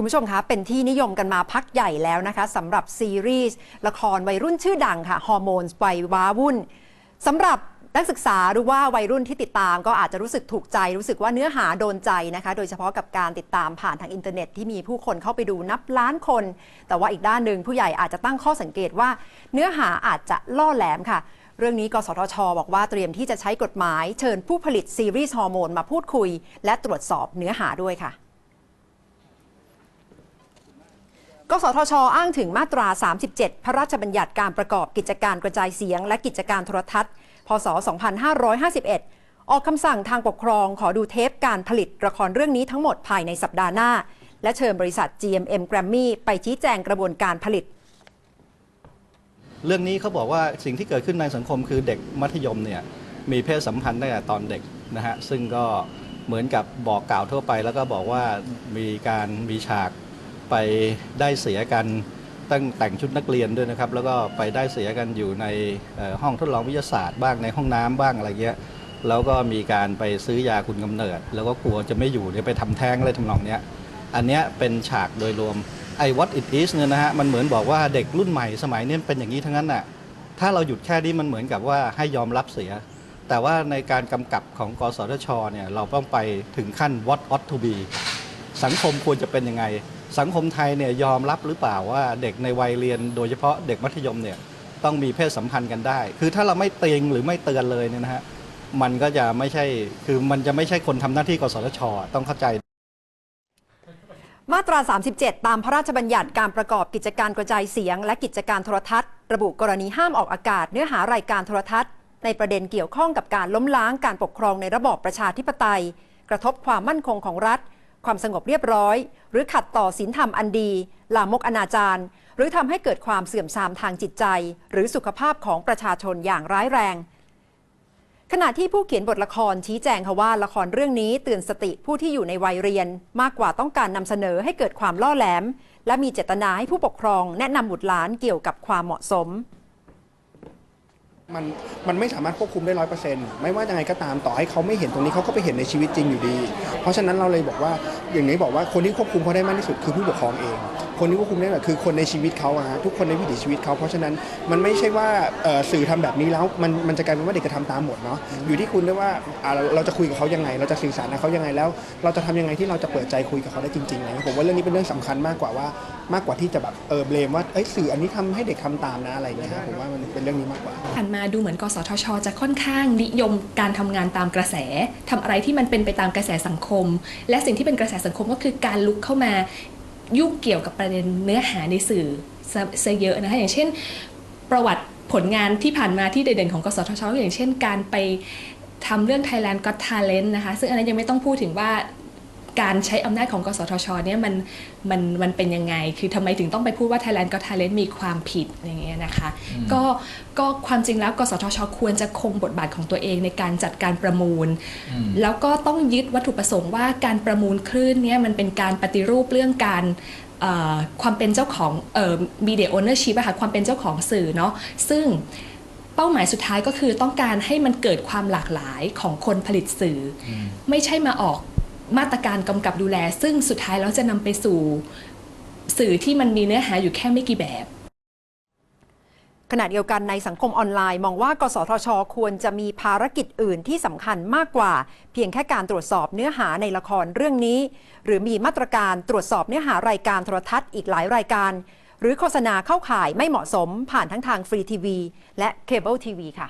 คุณผู้ชมคะเป็นที่นิยมกันมาพักใหญ่แล้วนะคะสำหรับซีรีส์ละครวัยรุ่นชื่อดังค่ะฮอร์โมนวัยว้าวุ่นสำหรับนักศึกษาหรือว่าวัยรุ่นที่ติดตามก็อาจจะรู้สึกถูกใจ รู้สึกว่าเนื้อหาโดนใจนะคะ โดยเฉพาะกับการติดตามผ่านทางอินเทอร์เน็ตที่มีผู้คนเข้าไปดูนับล้านคน แต่ว่าอีกด้านหนึ่งผู้ใหญ่อาจจะตั้งข้อสังเกตว่า เนื้อหาอาจจะล่อแหลมค่ะ เรื่องนี้กสทช บอกว่าเตรียมที่จะใช้กฎหมาย เชิญผู้ผลิตซีรีส์ฮอร์โมนมาพูดคุย และตรวจสอบเนื้อหาด้วยค่ะ กสทช อ้างถึงมาตรา 37 พระราชบัญญัติการประกอบกิจการกระจายเสียง และกิจการโทรทัศน์ พศ 2551 ออกคำสั่งทางปกครองขอดูเทปการผลิตละครเรื่องนี้ทั้งหมดภายในสัปดาห์หน้า และเชิญบริษัท GMM Grammy ไปชี้แจงกระบวนการผลิต เรื่องนี้เขาบอกว่าสิ่งที่เกิดขึ้นในสังคมคือเด็กมัธยมเนี่ยมีเพศสัมพันธ์ตั้งแต่ตอนเด็กนะฮะซึ่งก็เหมือนกับบอกกล่าวทั่วไป แล้วก็บอกว่ามีการมีฉาก ไปได้เสียกันตั้งแต่งชุดนักเรียนด้วยนะครับ แล้วก็ไปได้เสียกันอยู่ในห้องทดลองวิทยาศาสตร์บ้างในห้องน้ำบ้างอะไรเงี้ยแล้วก็มีการไปซื้อยาคุมกำเนิด แล้วก็กลัวจะไม่อยู่เดี๋ยวไปทำแท้งอะไรทำนองเนี้ยอันเนี้ยเป็นฉากโดยรวมไอ้ what it is เนี่ยนะฮะมันเหมือนบอกว่าเด็กรุ่นใหม่สมัยนี้เป็นอย่างนี้ทั้งนั้นน่ะถ้าเราหยุดแค่นี้มันเหมือนกับว่าให้ยอมรับเสีย แต่ว่าในการกำกับของกสทชเนี่ยเราต้องไปถึงขั้น what ought to be สังคมควรจะเป็นยังไง สังคมไทยเนี่ยยอมรับหรือเปล่าว่าเด็กในวัยเรียนโดยเฉพาะเด็กมัธยมเนี่ยต้องมีเพศสัมพันธ์กันได้ คือถ้าเราไม่เตือนหรือไม่เตือนเลยเนี่ยนะฮะมันก็จะไม่ใช่คือมันจะไม่ใช่คนทำหน้าที่กสทช ต้องเข้าใจมาตรา 37 ตามพระราชบัญญัติการประกอบกิจการกระจายเสียง และกิจการโทรทัศน์ ระบุกรณีห้ามออกอากาศเนื้อหารายการโทรทัศน์ ในประเด็นเกี่ยวข้องกับการล้มล้างการปกครองในระบอบประชาธิปไตย กระทบความมั่นคงของรัฐ ความสงบเรียบร้อย หรือขัดต่อศีลธรรมอันดี ลามกอนาจารหรือทำให้เกิดความเสื่อมทรามทางจิตใจ หรือสุขภาพของประชาชนอย่างร้ายแรง ขณะที่ผู้เขียนบทละครชี้แจงค่ะว่าละครเรื่องนี้เตือนสติผู้ที่อยู่ในวัยเรียน มากกว่าต้องการนำเสนอให้เกิดความล่อแหลม และมีเจตนาให้ผู้ปกครองแนะนำบุตรหลานเกี่ยวกับความเหมาะสม มันมันไม่สามารถควบคุมได้ร้อยเปอร์เซ็นต์ไม่ว่ายังไงก็ตามต่อให้เขาไม่เห็นตรงนี้เขาก็ไปเห็นในชีวิตจริงอยู่ดี เพราะฉะนั้นเราเลยบอกว่าอย่างนี้บอกว่าคนที่ควบคุมเขาได้มากที่สุดคือผู้ปกครองเอง คนที่ควบคุมได้แบบคือคนในชีวิตเขาอะฮะทุกคนในวิถีชีวิตเขาเพราะฉะนั้นมันไม่ใช่ว่าเอ่อสื่อทำแบบนี้แล้วมันมันจะกลายเป็นว่าเด็กจะทำตามหมดเนาะอยู่ที่คุณด้วยว่าอ่าเราเราจะคุยกับเขายังไง เราจะสื่อสารกับเขายังไงแล้ว เราจะทำยังไงที่เราจะเปิดใจคุยกับเขาได้จริงๆอะไรเงี้ยผมว่าเรื่องนี้เป็นเรื่องสำคัญมากกว่าว่ามากกว่าที่จะแบบเออเบลมว่าเอ้ยสื่ออันนี้ทำให้เด็กทำตามนะอะไรเงี้ยฮะผมว่ามันเป็นเรื่องนี้มากกว่า ผ่านมาดูเหมือนกสทช จะค่อนข้างนิยมการทำงานตามกระแสทำอะไรที่มันเป็นไปตามกระแสสังคม และสิ่งที่เป็นกระแสสังคมก็คือการลุกเข้ามา ยุ่งเกี่ยวกับประเด็นเนื้อหาในสื่อซะเยอะนะคะอย่างเช่นประวัติผลงานที่ผ่านมาที่เด่นๆของกสทชอย่างเช่นการไปทำเรื่อง Thailand Got Talent นะคะ ซึ่งอันนั้นยังไม่ต้องพูดถึงว่า การใช้อำนาจของกสทชเนี่ยมันมันมันเป็นยังไง คือทำไมถึงต้องไปพูดว่า Thailand Got Talent มีความผิดอย่างเงี้ยนะคะก็ก็ความจริงแล้วกสทช ควรจะคงบทบาทของตัวเองในการจัดการประมูล แล้วก็ต้องยึดวัตถุประสงค์ว่าการประมูลคลื่นเนี่ยมันเป็นการปฏิรูปเรื่องการเอ่อความเป็นเจ้าของเอ่อ media ownership อะค่ะความเป็นเจ้าของสื่อเนาะซึ่งเป้าหมายสุดท้ายก็คือต้องการให้มันเกิดความหลากหลายของคนผลิตสื่ออไม่ใช่มาออก มาตรการกำกับดูแล ซึ่งสุดท้ายแล้วจะนำไปสู่สื่อที่มันมีเนื้อหาอยู่แค่ไม่กี่แบบขณะเดียวกันในสังคมออนไลน์มองว่ากสทช ควรจะมีภารกิจอื่นที่สำคัญมากกว่า เพียงแค่การตรวจสอบเนื้อหาในละครเรื่องนี้ หรือมีมาตรการตรวจสอบเนื้อหารายการโทรทัศน์อีกหลายรายการ หรือโฆษณาเข้าข่ายไม่เหมาะสมผ่านทั้งทางฟรีทีวีและเคเบิลทีวีค่ะ